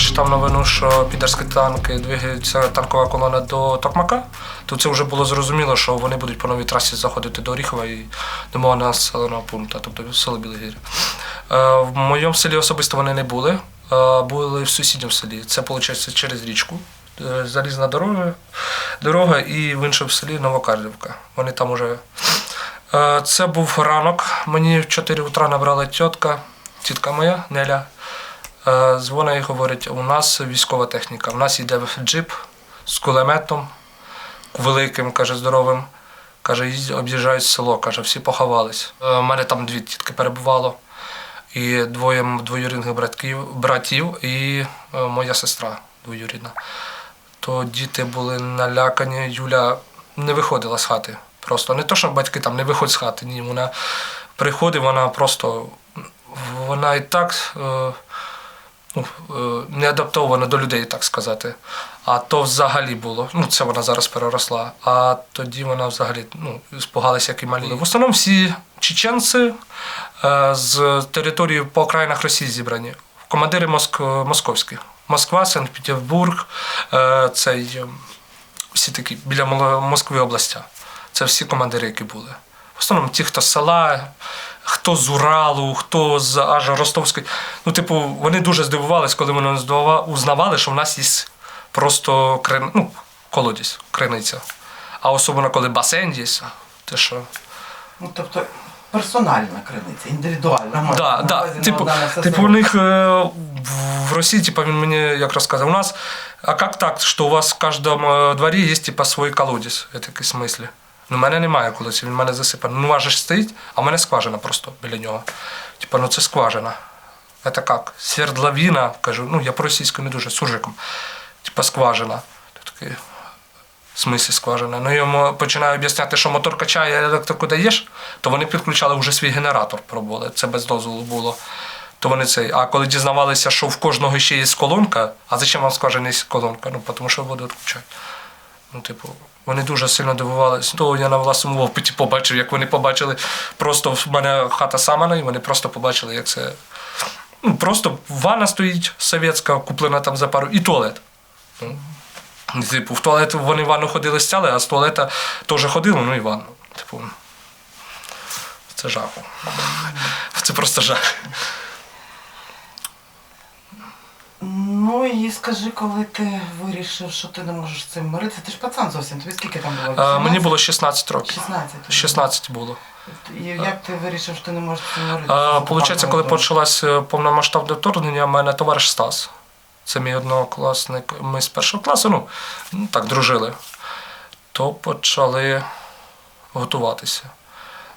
прочитав новину, що підерські танки двигаються танкова колона до Токмака, то це вже було зрозуміло, що вони будуть по новій трасі заходити до Оріхова і до мого населеного пункту, тобто в село Білогір'я. Е, В моєму селі особисто вони не були, були в сусідньому селі. Це виходить через річку. Е, Залізна дорога, дорога і в іншому селі Новокарлівка. Вони там уже. Е, Це був ранок. Мені в 4 утра набрала тітка, тітка моя, Неля. Е, Дзвонить і говорить, у нас військова техніка. У нас йде джип з кулеметом великим, каже, здоровим. Каже, об'їжджають село, каже, всі поховались. Е, У мене там дві тітки перебувало, і двоє двоюрідних братків, братів, і е, моя сестра двоюрідна. То діти були налякані. Юля не виходила з хати. Просто не то, що батьки там не виходять з хати. Ні, вона приходить, вона просто вона і так е, ну, е, не адаптована до людей, так сказати. А то взагалі було. Ну, це вона зараз переросла. А тоді вона взагалі ну, спугалася, як і малі. В основному всі чеченці е, з території по окраїнах Росії зібрані. Командири Моск... московські. Москва, Санкт-Петербург, е, цей, е, всі такі біля Москви областя. Це всі командири, які були. В основному ті, хто з села, хто з Уралу, хто з аж Ростовської. Ну, типу, вони дуже здивувались, коли вони узнавали, що в нас є просто крин... ну, колодязь, криниця. А особливо, коли басейн є, те що. Ну, тобто персональна криниця, індивідуальна. Да, да. Типу, типу, у них е, в Росії, типу, він мені як розказав, у нас, а як так, що у вас в кожному дворі є типу, свій колодязь, в такій смислі. Ну, мене немає колодязя, він мене засипаний. Ну, у вас же ж стоїть, а в мене скважина просто біля нього. Типу, ну це скважина. Це як? Свердловина, кажу, ну я по-російську не дуже, суржиком. Типа скважина. Такий, в смислі скважина. Ну йому починаю об'ясняти, що мотор качає, електрику даєш, то вони підключали вже свій генератор, пробували. Це без дозволу було. То вони цей. А коли дізнавалися, що в кожного ще є колонка, а зачем вам скважина є колонка? Ну, тому що воду відключають. Ну, типу, вони дуже сильно дивувалися. То я на власному опиті побачив, як вони побачили. Просто в мене хата самана, і вони просто побачили, як це. Ну, просто ванна стоїть совєтська, куплена там за пару, і туалет. Ну, Типу, в туалет вони в ванну ходили стяли, а з туалета теж ходили, ну і ванну. Типу, це жах. Це просто жах. Ну і скажи, коли ти вирішив, що ти не можеш з цим миритися, ти ж пацан зовсім, тобі скільки там було? А, мені було 16 років. 16. 16 було. І як ти вирішив, що ти не можеш з цим миритися? Получається, коли почалось е, повномасштабне вторгнення, в мене товариш Стас. Це мій однокласник. Ми з першого класу, ну так, дружили. То почали готуватися.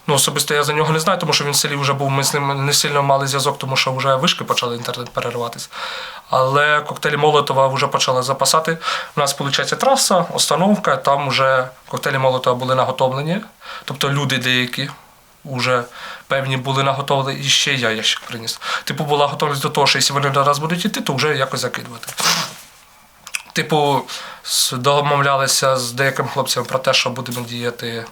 Ну, особисто я за нього не знаю, тому що він в селі вже був, ми з ним не сильно мали зв'язок, тому що вже вишки почали інтернет перериватись. Але коктейлі Молотова вже почали запасати. У нас, виходить, траса, остановка, там вже коктейлі Молотова були наготовлені. Тобто люди деякі вже певні були наготовлені, і ще я ящик приніс. Типу, була готовність до того, що якщо вони до будуть йти, то вже якось закидувати. Типу, домовлялися з деякими хлопцями про те, що будемо діяти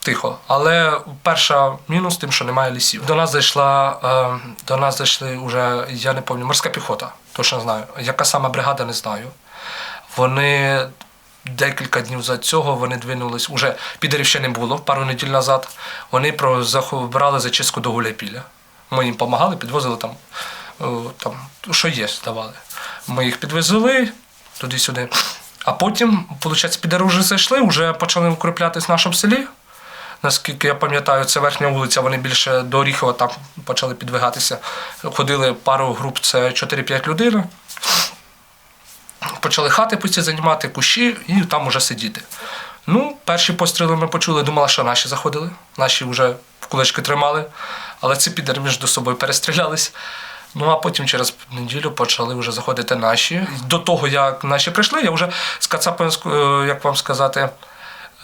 тихо. Але перша мінус тим, що немає лісів. До нас зайшла, е, до нас зайшли вже, я не пам'ятаю, морська піхота, точно знаю. Яка саме бригада, не знаю. Вони декілька днів за цього вони двинулись, уже підерів ще не було, пару неділь назад. Вони брали зачистку до Гуляйпіля. Ми їм допомагали, підвозили там, е, там, що є, давали. Ми їх підвезли туди-сюди. А потім, виходить, підери вже зайшли, вже почали укріплятись в нашому селі. Наскільки я пам'ятаю, це верхня вулиця, вони більше до Оріхова там почали підвигатися. Ходили пару груп, це 4-5 людей. Почали хати пусті займати, кущі і там уже сидіти. Ну, перші постріли ми почули, думали, що наші заходили. Наші вже в кулачки тримали, але ці підери між собою перестрілялись. Ну а потім через неділю почали вже заходити наші. До того, як наші прийшли, я вже з Кацапинською, як вам сказати,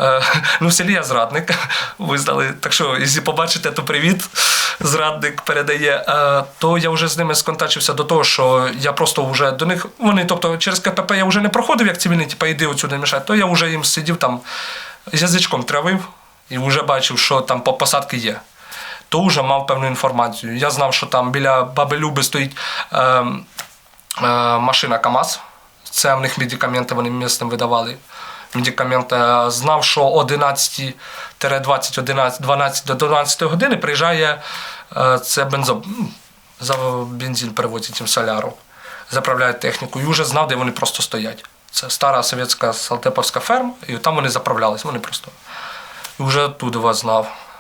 е, ну в селі я зрадник. Визнали. Так що, якщо побачите, то привіт, зрадник передає. Е, То я вже з ними сконтачився до того, що я просто вже до них. Вони, тобто, через КПП я вже не проходив як цивільний, типу, іди отсюди мішати, то я вже їм сидів там язичком травив і вже бачив, що там по посадки є то вже мав певну інформацію. Я знав, що там біля баби Люби стоїть ем, е, машина КАМАЗ. Це в них медикаменти вони місним видавали. Медикаменти Е, знав, що 11-20, 11, 12 до 12 години приїжджає е, це бензо, за бензин перевозять їм соляру, заправляють техніку. І вже знав, де вони просто стоять. Це стара совєтська салтеповська ферма, і там вони заправлялись. Вони просто і вже туди вас знав.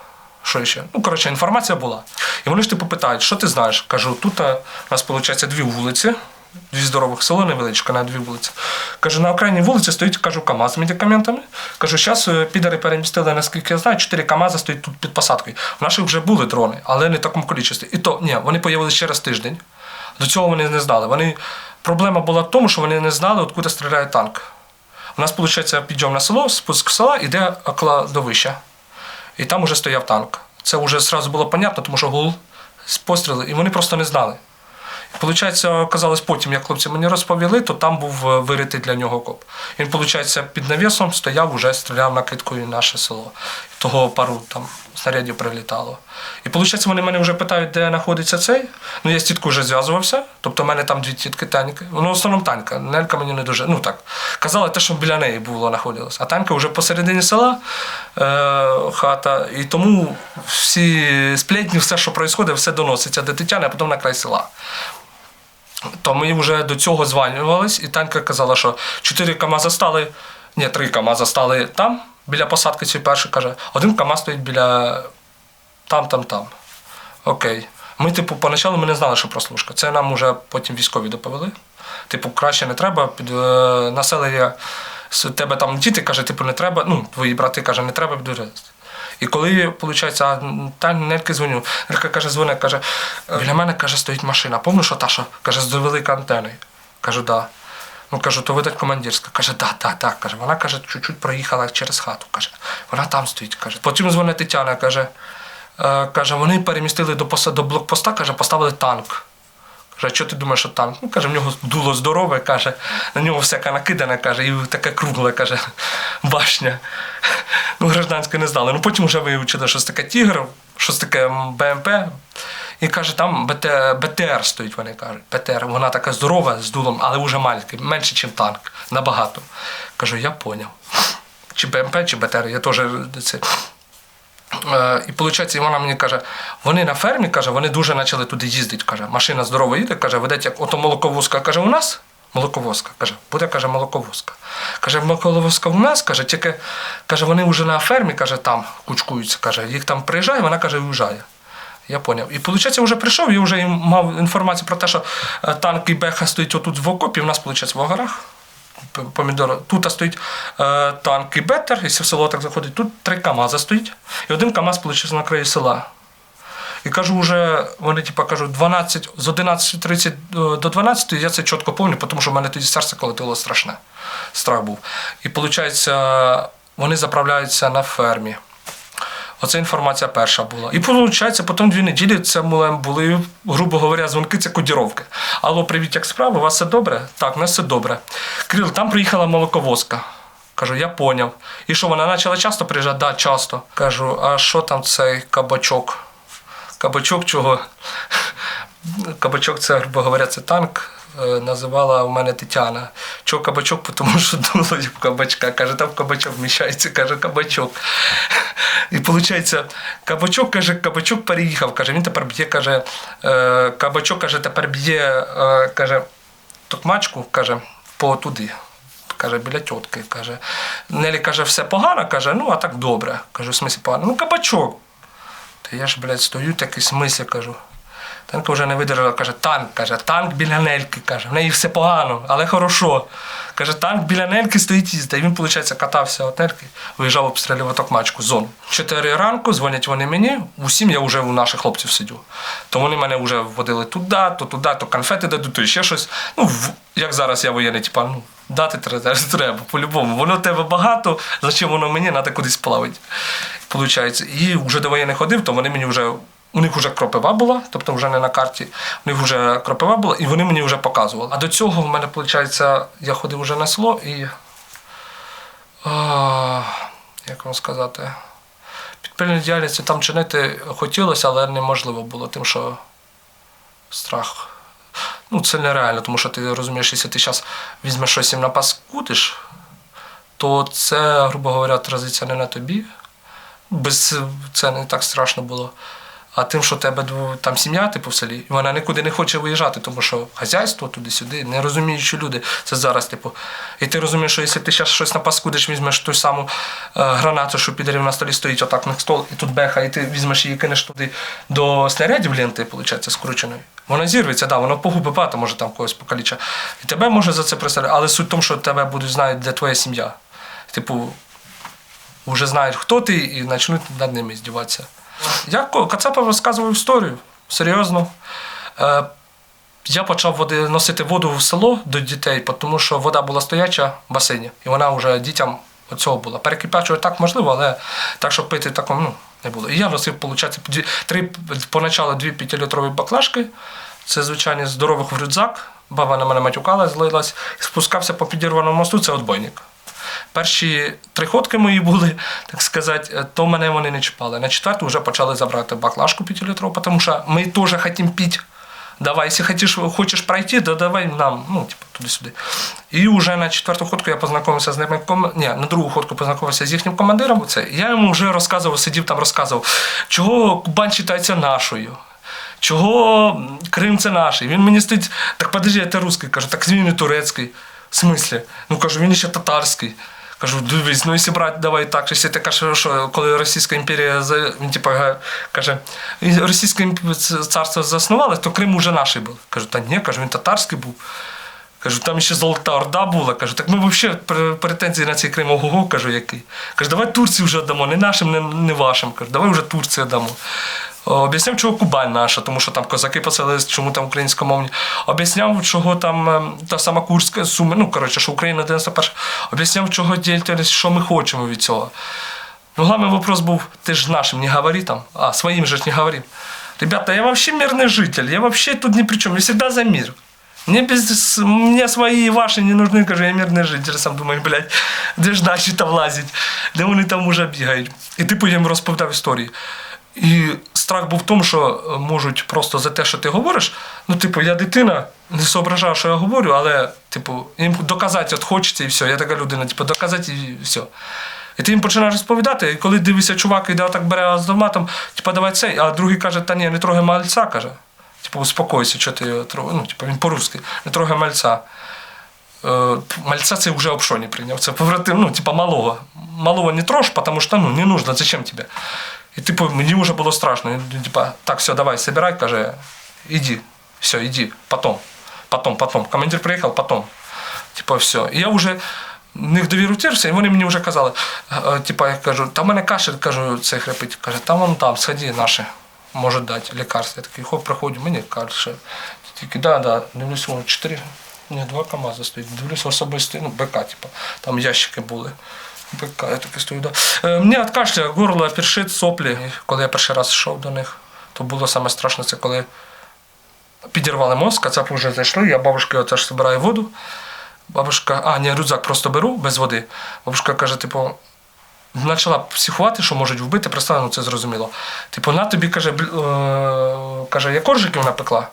Що ще? Ну, коротше, інформація була. І вони ж типу питають, що ти знаєш? Кажу, тут е, у нас виходить дві вулиці, дві здорових село невеличке, на дві вулиці. Кажу, на окраїнній вулиці стоїть, кажу, КАМАЗ з медикаментами. Кажу, зараз підари перемістили, наскільки я знаю, чотири КАМАЗа стоять тут під посадкою. У наших вже були дрони, але не в такому кількості. І то, ні, вони з'явилися через тиждень. До цього вони не знали. Вони... Проблема була в тому, що вони не знали, откуда стріляє танк. У нас, виходить, підйом на село, спуск села, іде кладовище. І там уже стояв танк. Це вже одразу було понятно, тому що гул, постріли, і вони просто не знали. Получається, казалось, потім, як хлопці мені розповіли, то там був е, виритий для нього коп. Він, виходить, під навісом стояв, уже стріляв накидкою наше село. Того пару там снарядів прилітало. І виходить, вони мене вже питають, де знаходиться цей. Ну, я з тіткою вже зв'язувався. Тобто, в мене там дві тітки таньки. Ну, в основному танька. Нелька мені не дуже. Ну так. Казали те, що біля неї було знаходилось. А танька вже посередині села е, хата. І тому всі сплетні, все, що відбувається, все доноситься до Тетяни, а потім на край села. То ми вже до цього званювались, і Танька казала, що чотири КАМАЗа стали, ні, три КАМАЗа стали там, біля посадки цієї першої, каже, один КАМАЗ стоїть біля там, там, там. Окей. Ми, типу, поначалу ми не знали, що прослушка. Це нам вже потім військові доповіли. Типу, краще не треба. Під е, населення тебе там діти каже, типу, не треба. Ну, твої брати каже, не треба підвести. І коли, виходить, та нельки дзвоню, Нелька каже, дзвоне, каже, біля мене каже, стоїть машина. Помниш, що та, що каже, з великою антеною. Кажу, да. Ну кажу, то видать командирська. Каже, да, да, да. Каже, вона каже, чуть-чуть проїхала через хату. Каже, вона там стоїть. Каже. Потім дзвонить Тетяна, каже, е, каже, вони перемістили до, поса- до блокпоста, каже, поставили танк. Каже, що ти думаєш, що танк? Ну, каже, в нього дуло здорове, каже, на нього всяке накидане, каже, і таке кругле, каже, башня. Ну, гражданське не знали. Ну потім вже вивчили, що це таке тігр, щось таке БМП. І каже, там БТ, БТР стоїть, вони кажуть. БТР, вона така здорова з дулом, але вже маленький, менше, ніж танк. Набагато. Кажу, я поняв. Чи БМП, чи БТР, я теж це. Е, І виходить, вона мені каже, вони на фермі, каже, вони дуже почали туди їздити. Каже, машина здорова їде, каже, ведеть як ото молоковозка, каже, у нас молоковозка. Каже, буде, каже, молоковозка. Каже, молоковозка у нас, каже, тільки каже, вони вже на фермі, каже, там кучкуються, каже, їх там приїжджає, вона каже, уїжджає. Я поняв. І виходить, вже прийшов, я вже мав інформацію про те, що е, танк і Беха стоїть отут в окопі, у нас, виходить, в горах. П- Помідора. Тут стоїть е, танк і бетер, якщо в село так заходить, тут три КАМАЗа стоїть. І один КАМАЗ, виходить, на краї села. І кажу, вже вони типу, кажуть, 12, з 11.30 до- до 12 я це чітко пам'ятаю, тому що в мене тоді серце колотило страшне. Страх був. І виходить, вони заправляються на фермі. Оце інформація перша була. І виходить, потім дві неділі це були, грубо говоря, дзвонки, це кодіровки. Алло, привіт, як справи? У вас все добре? Так, у нас все добре. Кирил, там приїхала молоковозка. Кажу, я поняв. І що, вона почала часто приїжджати? Так, да, часто. Кажу, а що там цей кабачок? Кабачок чого? Кабачок це, грубо говоря, це танк. е, Називала у мене Тетяна. Чого кабачок? Тому що дуло як кабачка. Каже, там кабачок вміщається, каже, кабачок. І виходить, кабачок каже, кабачок переїхав. Каже, він тепер б'є, каже, е, кабачок каже, тепер б'є, е, каже, токмачку, каже, по туди. Каже, біля тітки. Каже. Нелі каже, все погано, каже, ну а так добре. Кажу, в смислі погано. Ну, кабачок. Я ж, блядь, стою такий смислі, кажу. Танка вже не видержала, каже, танк, каже, танк біля нельки, каже, в неї все погано, але хорошо. Каже, танк біля нельки стоїть їздить. І він, виходить, катався від нельки, виїжджав обстрілювати токмачку, зону. Чотири ранку дзвонять вони мені, усім я вже у наших хлопців сидю. То вони мене вже водили туди, то туди, то конфети дадуть, то ще щось. Ну, як зараз я воєнний, типа, ну, дати треба, по-любому. Воно тебе багато, зачем воно мені, треба кудись плавати. Получається. І вже до воєнних ходив, то вони мені вже. У них вже кропива була, тобто вже не на карті, у них вже кропива була, і вони мені вже показували. А до цього в мене, виходить, я ходив вже на село і. А, як вам сказати? Підпільну діяльність там чинити хотілося, але неможливо було, тим, що страх. ну, це нереально, тому що ти розумієш, якщо ти зараз візьмеш щось їм напаскудиш, то це, грубо говоря, отразиться не на тобі. Без це не так страшно було. А тим, що тебе там сім'я, типу в селі, і вона нікуди не хоче виїжджати, тому що хазяйство туди-сюди, не розуміючі люди. Це зараз, типу. І ти розумієш, що якщо ти зараз щось напаскудиш, візьмеш ту саму е, гранату, що підарів на столі стоїть, отак на стол, і тут беха, і ти візьмеш її кинеш туди до снарядів ленти, виходить, скрученої. Вона зірветься, да, воно погубить багато, може там когось покаліча. І тебе може за це представляти. Але суть в тому, що тебе будуть знають, де твоя сім'я. Типу, вже знають, хто ти, і почнуть над ними здіватися. Я Кацапов розказував історію, серйозно. Е, я почав води, носити воду в село до дітей, тому що вода була стояча в басейні, і вона вже дітям оцього була. Перекипячувати так можливо, але так, щоб пити такого ну, не було. І я носив, виходить, три, поначалу дві п'ятилітрові баклажки, це звичайні здорових в рюкзак. Баба на мене матюкала, злилась, спускався по підірваному мосту, це отбойник. Перші три ходки мої були, так сказати, е, то мене вони не чіпали. На четверту вже почали забрати баклажку 5-літрову, тому що ми теж хочемо пити. Давай, якщо хочеш, хочеш пройти, то давай нам, ну, типу, туди-сюди. І вже на четверту ходку я познайомився з ними. Ні, на другу ходку познайомився з їхнім командиром. Це. Я йому вже розказував, сидів там, розказував, чого Кубань вважається нашою. Чого Крим це наш? Він мені стоїть, так подожди, я ти русський. Кажу, так він не турецький. В смислі? Ну кажу, він ще татарський. Кажу, дивись, ну якщо брати, давай так, якщо ти кажеш, що коли Російська імперія він типу, каже, Російське царство заснувалось, то Крим уже наш був. Кажу, та ні, кажу, він татарський був. Кажу, там ще Золота Орда була. Кажу, так ми взагалі пр- претензії на цей Крим ого, кажу, який. Кажу, давай Турцію вже дамо, не нашим, не, не вашим. Кажу, давай вже Турцію дамо. О, Об'ясняв, чого Кубань наша, тому що там козаки поселились, чому там українськомовні. Об'ясняв, чого там ем, та сама Курська суми, ну коротше, що Україна 91. Об'ясняв, чого діяльність, що ми хочемо від цього. Ну, главный вопрос был, ты же нашим не говори там, а своим же ж не говорим. Ребята, я вообще мирный житель, я вообще тут ни при чем, я всегда за мир. Мне, без, мне свои и ваши не нужны, кажу, я мирний житель, сам думаю, блядь, де ж наші там лазять, де вони там уже бігають. І типу я їм розповідав історії. І страх був в тому, що е, можуть просто за те, що ти говориш. Ну, типу, я дитина, не соображаю, що я говорю, але, типу, їм доказати от хочеться і все. Я така людина, типу, доказати і все. І ти їм починаєш розповідати, і коли дивишся, чувак іде отак бере автоматом, типу, давай цей, а другий каже, та ні, не трогай мальця, каже. Типу, успокойся, що ти. Ну, типу, він по-русски, не трогай мальця. Е, Мальця це вже обшо не прийняв. Це побратим, ну, типа малого. Малого не трожь, потому что ну, не нужно, зачем тебе? І типу, мені вже було страшно. Типа, так, все, давай, собирай, каже, іди, все, іди, потом, потом, потом. Командир приїхав, потом. Типа, все. І я вже них довіру терся, і вони мені вже казали, е, типа, я кажу, та в мене кашель, кажу, цей хрипить. Каже, там вон там, сходи, наші, можуть дати лікарство. Я такий, хоп, приходжу, мені кашель. Тільки, да, да, дивлюсь, воно чотири, ні, два КАМАЗи стоїть. Дивлюсь особисто, ну, БК, типа, там ящики були. БК, я таки стою, да. Е, мені від кашля, горло, першит, соплі. І коли я перший раз йшов до них, то було саме страшне, це коли підірвали мозк, кацапи вже зайшли, я бабушки оце ж збираю воду. Бабушка, а, ні, рюкзак просто беру без води. Бабушка каже, типу, почала психувати, що можуть вбити, представила, ну це зрозуміло. Типу, на тобі каже, е, каже, я коржиків напекла.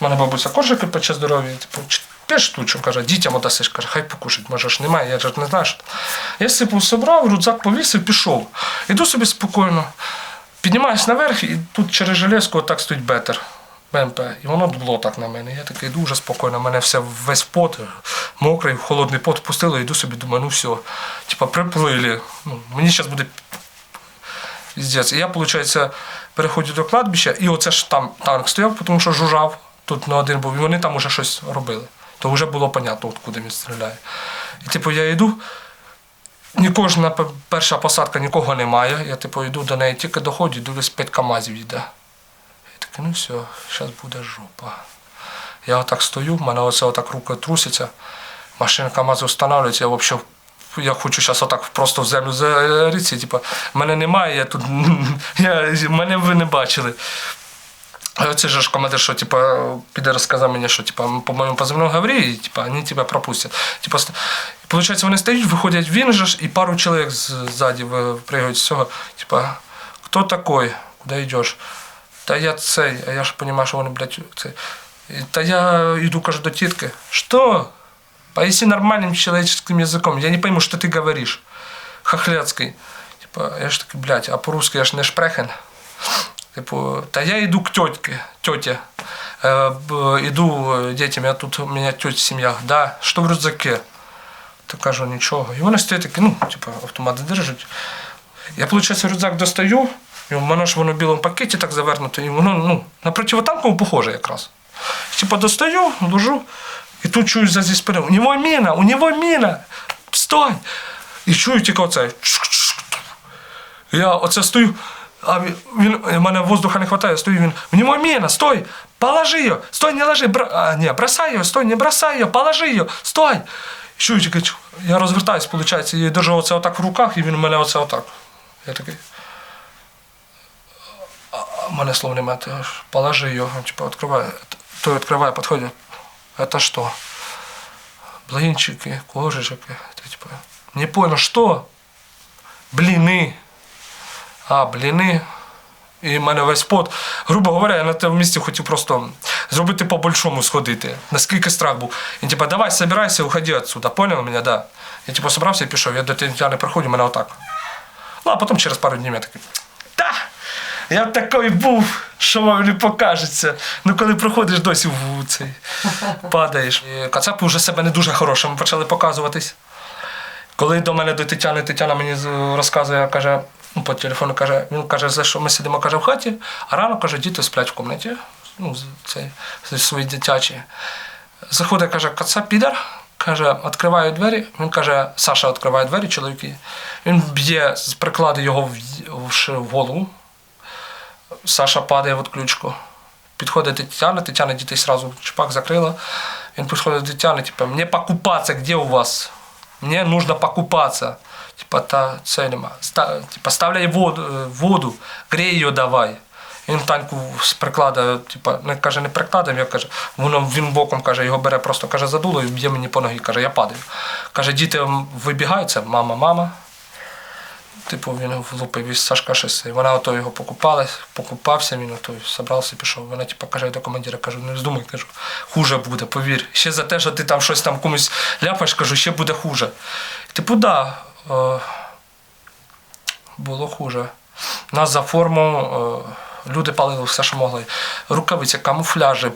У мене бабуся коржики пече здорові, типу, «Ч- п'ять штучок, каже, дітям одасиш, каже, хай покушать, може ж немає, я ж не знаю, що. там». Я сипу собрав, рюкзак повісив, пішов. Іду собі спокійно. Піднімаюсь наверх, і тут через железку отак стоїть бетер. БМП. І воно дуло так на мене. Я такий дуже спокійно, мене все весь пот, мокрий, холодний пот впустило, йду собі, думаю, ну все. Типа приплили. Ну, мені зараз буде піздець. І я, виходить, переходжу до кладбища, і оце ж там танк стояв, тому що жужжав, тут на один був, і вони там уже щось робили. То вже було понятно, откуди він стріляє. І типу я йду, ні кожна перша посадка нікого немає. Я типу йду до неї, тільки доходжу, дивлюсь, п'ять КАМАЗів йде. Такий, ну все, зараз буде жопа. Я отак стою, в мене оце отак руки трусяться, машина КАМАЗ встановлюється, я взагалі я хочу зараз отак просто в землю заритися, типу, мене немає, я тут, я, мене ви не бачили. А оце ж командир, що типа, піде розказав мені, що типа, по-моєму, позивному говори, і типа, вони тебе пропустять. І, получається, вони стоять, виходять він же ж, і пару чоловік ззаді випрыгають з цього. Типа, хто такой? Куди йдеш? Та я цей, а я ж розумію, що вони, блядь, цей. І, та я йду, кажу, до тітки, що? Поясни нормальным человеческим языком. Я не пойму, что ты говоришь. Хохляцкий. Типа, я ж такий, блядь, а по-русски я ж не шпрехен. Типу, та я йду к тетке, тете. Э, б- иду э, детям, я тут у меня тетя сім'я. Да, що в рюкзаке? Та кажу, нічого. І вони стоять такі, ну, типу, автомати держать. Я, виходить, рюкзак достаю, і в мене ж воно в білому пакеті так завернуто, і воно ну, на противотанкову похоже якраз. Типа достаю, ложу, і тут чую за зі спини, у нього міна, у нього міна, стой! І чую тільки оце. Я оце стою, а він, у мене воздуха не вистачає, стою, він, у нього міна, стой, положи її, стой, не ложи, бра... а, не, бросай її, стой, не бросай її, положи її, стой. Чую тільки, я розвертаюсь, виходить, і держу оце отак в руках, і він у мене оце отак. Я такий А у мене слов немає, ти аж положи його, типа, відкривай. Той відкриває, підходить. Это что? Блинчики, коржики. Это, типа, не понял, что? Блины. А, бліни. І в мене весь пот. Грубо говоря, я на те в місці хотів просто зробити по-большому сходити. Наскільки страх був. І типа, давай, собирайся, уходи отсюда. Понял мене, да. Я типу собрався і пішов. Я до Тетяни приходжу, мене отак. Ну, а потім через пару днів я такий. Та! Я такий був, що вам не покажеться. Ну, коли проходиш, досі в цей падаєш. І Кацапи вже себе не дуже хорошими почали показуватись. Коли до мене до Тетяни, Тетяна мені розказує, каже, ну, по телефону каже, він каже, за що ми сидимо каже, в хаті, а рано каже, діти сплять в кімнаті, ну, цей, свої дитячі. Заходить, каже, кацап підар, каже, відкриває двері. Він каже, Саша відкриває двері, чоловіки. Він б'є з прикладу його в голову. Саша падає в отключку. Підходить Тетяна, Тетяна дітей сразу чпак закрила. Він підходить до Тетяни, типа, мені покупатися, де у вас? Мені нужно покупатися. Типа, та це нема. Ста, типа, ставляй воду, е, воду, грій її давай. Він таньку з приклада, типа, не каже, не прикладом, я каже, воно він боком каже, його бере, просто каже, задуло і б'є мені по ногі. Каже, я падаю. Каже, діти вибігаються, мама, мама. Типу, він влупив із Сашка. І Вона ото його покупала, покупався, він ото зібрався, пішов. Вона типу, каже до командира, кажу, не здумай, кажу, хуже буде, повір. Ще за те, що ти там щось там комусь ляпаєш, кажу, ще буде хуже. Типу, да, е, було хуже. Нас за форму е, люди палили все, що могли. Рукавиці, камуфляжі,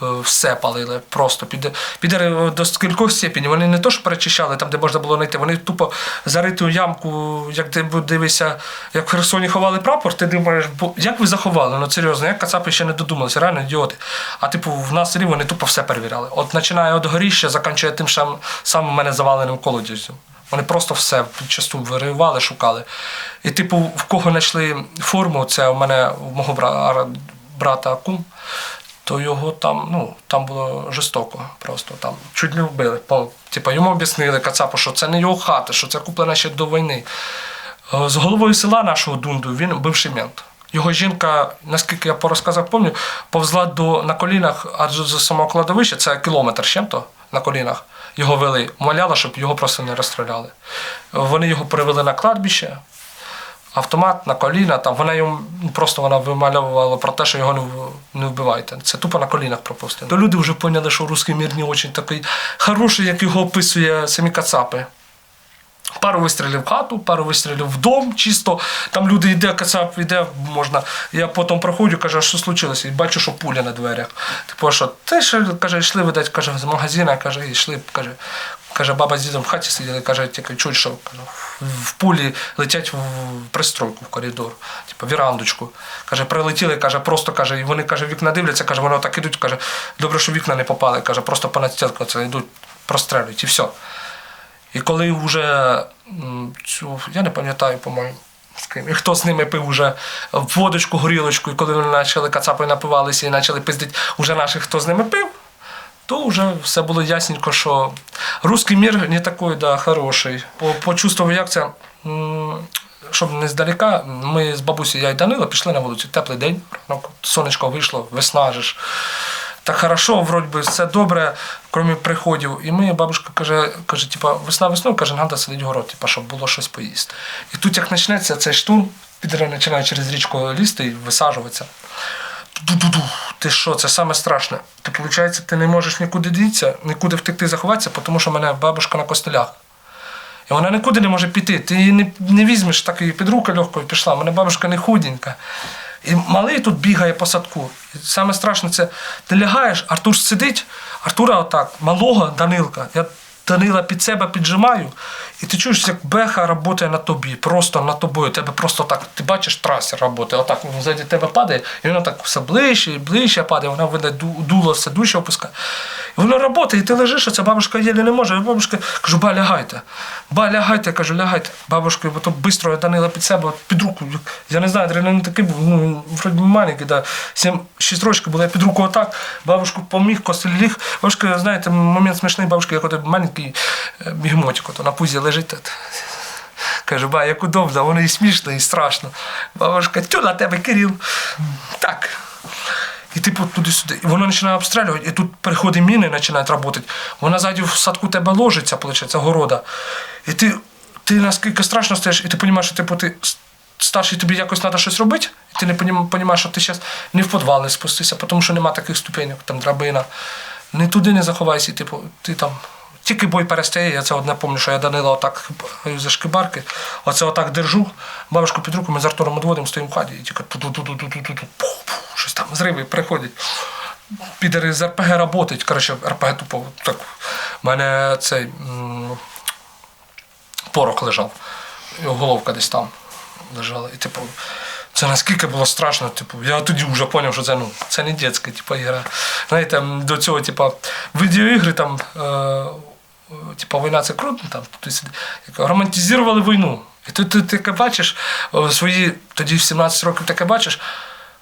все палили просто. Під, підери до скількох степені. Вони не то, що перечищали там, де можна було знайти, вони тупо зариту ямку, як ти дивишся, як в Херсоні ховали прапор, ти думаєш, бо як ви заховали? Ну серйозно, як кацапи ще не додумалися, реально ідіоти. А типу, в нас селі вони тупо все перевіряли. От починає від горіща, закінчує тим сам- самим мене заваленим колодязем. Вони просто все часто виривали, шукали. І, типу, в кого знайшли форму, це у мене у мого бра- брата кум, то його там, ну, там було жорстоко просто. Там чуть не вбили. Типу, йому об'яснили Кацапу, що це не його хата, що це куплена ще до війни. Е, З головою села нашого Дунду він бивший мент. Його жінка, наскільки я по розказах пам'ятаю, повзла до, на колінах аж до самого кладовища, це кілометр чим-то на колінах. Його вели, моляла, щоб його просто не розстріляли. Вони його привели на кладбище, автомат на коліна, там вона йому просто вона вимальовувала про те, що його не, не вбивайте. Це тупо на колінах пропустили. То люди вже поняли, що русський мір не дуже такий хороший, як його описує самі кацапи. Пару вистрілів в хату, пару вистрілів в чисто. Там люди йде, кацап йде, можна. Я потім проходжу, кажу, що случилося? І бачу, що пуля на дверях. Типу, що ти ще каже, йшли, видать, каже, з магазина, каже, йшли, каже. Каже, баба з дідом в хаті сиділи, каже, тільки чуть, що каже, в пулі летять в пристройку в коридор, типу вірандочку. Каже, прилетіли, каже, просто каже, і вони каже, вікна дивляться, каже, вони так ідуть, каже, добре, що вікна не попали, каже, просто понад стілку це йдуть, прострелюють і все. І коли вже цю, я не пам'ятаю, по-моєму, з і хто з ними пив вже водочку, горілочку, і коли вони почали кацапи напивалися і почали пиздити уже наших, хто з ними пив, то вже все було ясненько, що русський мір не такий да, хороший. По- Почувствував, як це. Щоб не здалека, ми з бабусею, я і Данила пішли на вулицю. Теплий день, сонечко вийшло, весна ж. Так хорошо, вроді би, все добре, крім приходів. І ми, бабушка каже, каже, типа, весна весною, каже, треба садити город, типа, щоб було щось поїсти. І тут як почнеться цей штурм, підери починають через річку лізти і висаджуватися. Ти що, це саме страшне. Ти, виходить, ти не можеш нікуди дітися, нікуди втекти заховатися, тому що мене бабушка на костелях. І вона нікуди не може піти. Ти її не, не візьмеш так і під руку легко пішла. У мене бабушка не худенька. І малий тут бігає по садку. І саме страшне це ти лягаєш, Артур сидить, Артура отак, малого Данилка. Я Данила під себе піджимаю, і ти чуєш, як беха працює на тобі, просто над тобою. Тебе просто так, ти бачиш трасер працює, отак ззаді тебе падає, і воно так все ближче і ближче падає, вона видає дуло все дужче опускає. І воно працює, і ти лежиш, а ця бабушка єлі не може. А бабушка кажу, ба, лягайте. Ба, лягайте, кажу, лягайте. Бабушка, бо то швидко Данила під себе, під руку. Я не знаю, адреналін такий був, ну, вроді маленький, да. 7-6 років було, я під руку отак, бабушку поміг, костель ліг. Бабушка, знаєте, момент смішний, бабушка, як от маленький е, бігмотик, от на пузі лежить. Кажу, ба, як удобно, воно і смішно, і страшно. Бабушка, тю на тебе, Кирил. Так. І типу туди-сюди. І воно починає обстрілювати, і тут приходить міни починають працювати. Вона ззаді в садку тебе ложиться, виходить, города. І ти, ти наскільки страшно стаєш, і ти розумієш, що типу, ти старший тобі якось треба щось робити, і ти не розумієш, що ти зараз не в підвал не спустися, тому що нема таких ступенек, там драбина. Не туди не заховайся, і, типу, ти там. Тільки бой перестає, я це одне пам'ятаю, що я Данила отак за шкибарки, оце отак держу, бабушку під руку, ми з Артуром одводимо, стоїмо в хаті, і тільки щось там зриви приходять. Підери з РПГ работають, коротше, РПГ тупо так. У мене цей порох лежав, його головка десь там лежала. І типу, це наскільки було страшно, типу, я тоді вже зрозумів, що це, ну, це не дитяча типу, ігра. Знаєте, до цього, типу, відеоігри там. Е, Типа війна це круто, там. Як Романтизували війну. І ти, ти, ти таке бачиш, свої тоді в 17 років таке бачиш,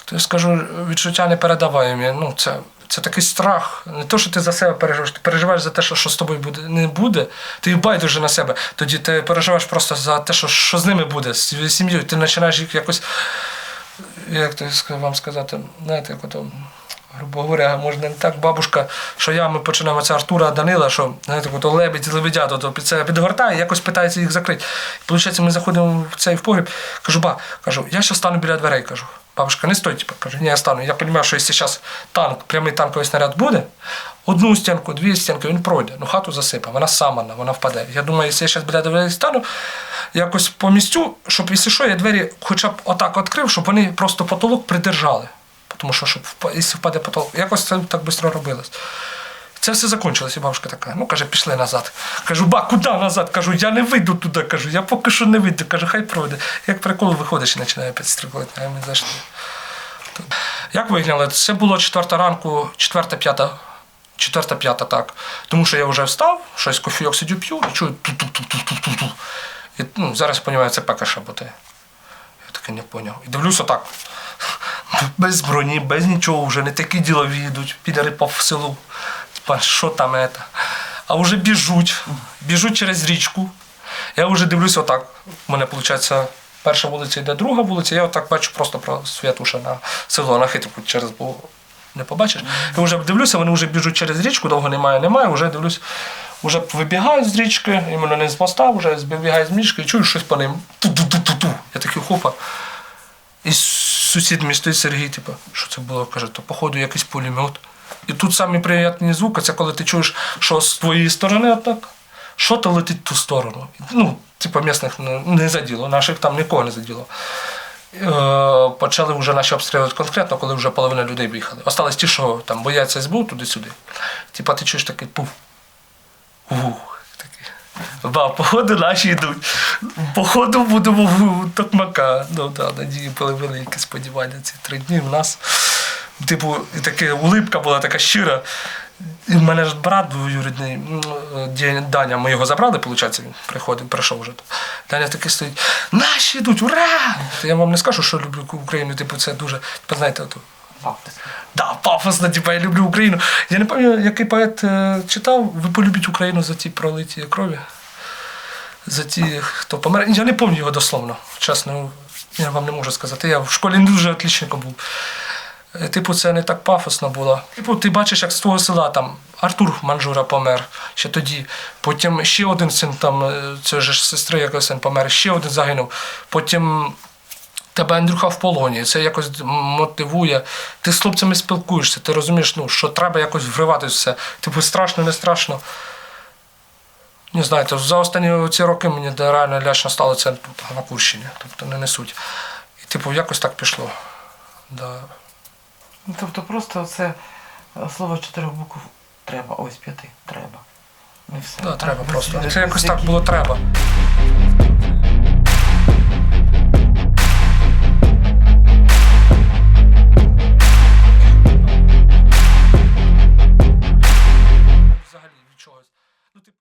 то я скажу, відчуття не передаваємі. Ну, це, це такий страх. Не то, що ти за себе переживаєш, ти переживаєш за те, що, що з тобою буде, не буде, ти байдуже на себе. Тоді ти переживаєш просто за те, що, що з ними буде, з сім'єю. Ти починаєш їх якось, як то вам сказати, знаєте, як ото. Грубо говоря, можна не так бабушка, що я ми починаємо це Артура Данила, що знаєте, то лебідь, лебедя, то під себе підгортає, якось питається їх закрити. І виходить, ми заходимо в цей в погріб. Кажу, ба, кажу, я ще стану біля дверей. кажу. Бабушка, не стой, типу, кажу, ні, я стану. Я розумію, що якщо зараз танк, прямий танковий снаряд буде, одну стінку, дві стінки, він пройде, ну хату засипе, вона самана, вона впаде. Я думаю, якщо я зараз біля дверей стану, якось по місцю, щоб, якщо що, я двері хоча б отак відкрив, щоб вони просто потолок придержали. Тому що, щоб впаде потолок, якось це так швидко робилось. Це все закінчилось, і бабушка така, ну каже, пішли назад. Кажу, ба, куди назад? Кажу, я не вийду туди. Кажу, я поки що не вийду. Каже, хай пройде. Як прикол виходиш і починає підстрибувати. А ми зайшли. Як вигнали? Це було четверта ранку, четверта, п'ята. Четверта, п'ята, так. Тому що я вже встав, щось кофійок сидю п'ю і чую ту-ту-ту-ту-ту-ту. І ну, зараз розумію, це пекаша буде. Я таки не зрозумів. І дивлюся так. Без броні, без нічого, вже не такі ділові йдуть, підари по селу. Що там это? А вже біжуть, біжуть через річку. Я вже дивлюся отак. У мене, виходить, перша вулиця йде друга вулиця, я отак бачу просто про свят уже на село, на хитрку через бо не побачиш. Я вже дивлюся, вони вже біжуть через річку, довго немає, немає, вже дивлюсь, вже вибігають з річки, іменно не з моста, вже вибігають з річки і чую щось по ним. Ту-ту-ту-ту-ту. Я такий хопа. І сусід мій стоїть Сергій, типу, що це було? Каже, то походу якийсь пулемет. І тут самі приємні звуки, це коли ти чуєш, що з твоєї сторони отак, що то летить в ту сторону. Ну, типу, місних не, заділо, наших там нікого не заділо. Е, почали вже наші обстрілювати конкретно, коли вже половина людей виїхали. Остались ті, що там бояться СБУ туди-сюди. Типа ти чуєш такий пуф. Ух, Ба, походу наші йдуть. Походу будемо в Токмака. Ну да, надії були великі сподівання ці три дні в нас. Типу, така улипка була така щира. І в мене ж брат був юридний, е, Даня, ми його забрали, виходить, він приходив, прийшов вже. Даня такий стоїть, наші йдуть, ура! Я вам не скажу, що люблю Україну, типу, це дуже, знаєте, ото, Да, пафосно, типа, я люблю Україну. Я не пам'ятаю, який поет е, читав, ви полюбіть Україну за ті пролиті крові. За ті, хто помер. Я не пам'ятаю його дословно, чесно, я вам не можу сказати. Я в школі не дуже отлічником був. Е, Типу, це не так пафосно було. Типу, ти бачиш, як з твого села там Артур Манжура помер ще тоді. Потім ще один син там, це ж сестри, якось син помер, ще один загинув. Потім тебе Андрюха в полоні, це якось мотивує. Ти з хлопцями спілкуєшся, ти розумієш, ну, що треба якось вриватися все. Типу, страшно, не страшно. Не знаю, то за останні ці роки мені реально лячно стало це на Курщині. Тобто не несуть. І типу, якось так пішло. Да. Ну, Тобто просто це е, слово чотирьох букв треба, ось п'яти, треба. І все. Да, треба просто. Це якось так було треба.